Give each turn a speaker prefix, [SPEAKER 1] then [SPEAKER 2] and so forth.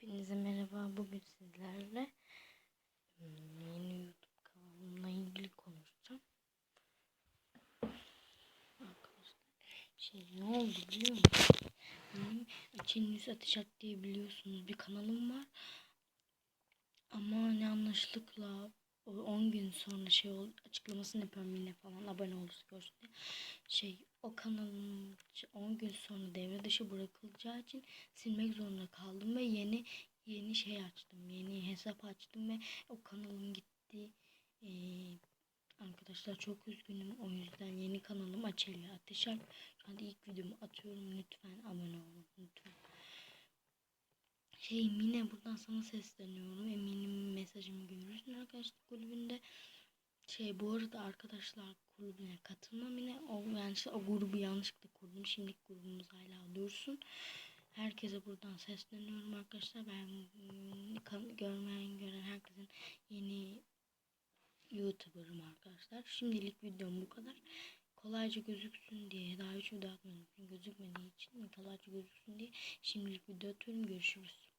[SPEAKER 1] Hepinize merhaba. Bugün sizlerle hmm, yeni YouTube kanalımla ilgili konuşacağım. Arkadaşlar şey ne oldu biliyor musunuz? Benim Çin Yüz Ateş At diye biliyorsunuz bir kanalım var. Ama ne yanlışlıkla o 10 gün sonra şey oldu, açıklamasını yapıyorum yine falan abone olursa görsün diye. Şey o kanalım 10 gün sonra devre dışı bırakılacağı için silmek zorunda kaldım ve yeni yeni şey açtım. Yeni hesap açtım ve o kanalım gitti. Ee, arkadaşlar çok üzgünüm. O yüzden yeni kanalım Açeli Ateşer. Şu anda ilk videomu atıyorum. Lütfen abone olun. Lütfen. Şey Mine buradan sana sesleniyorum. Eminim mesajımı görürsün arkadaşlar kulübünde. Şey bu arada arkadaşlar kulübüne katılmam yine o yani o grubu yanlışlıkla kurdum. Şimdilik grubumuz hala dursun. Herkese buradan sesleniyorum arkadaşlar. Ben mm, görmeyen gören herkesin yeni YouTuber'ım arkadaşlar. Şimdilik videom bu kadar. Kolayca gözüksün diye daha hiç video atmadım. Gözükmediği için kolayca gözüksün diye şimdilik video atıyorum. Görüşürüz.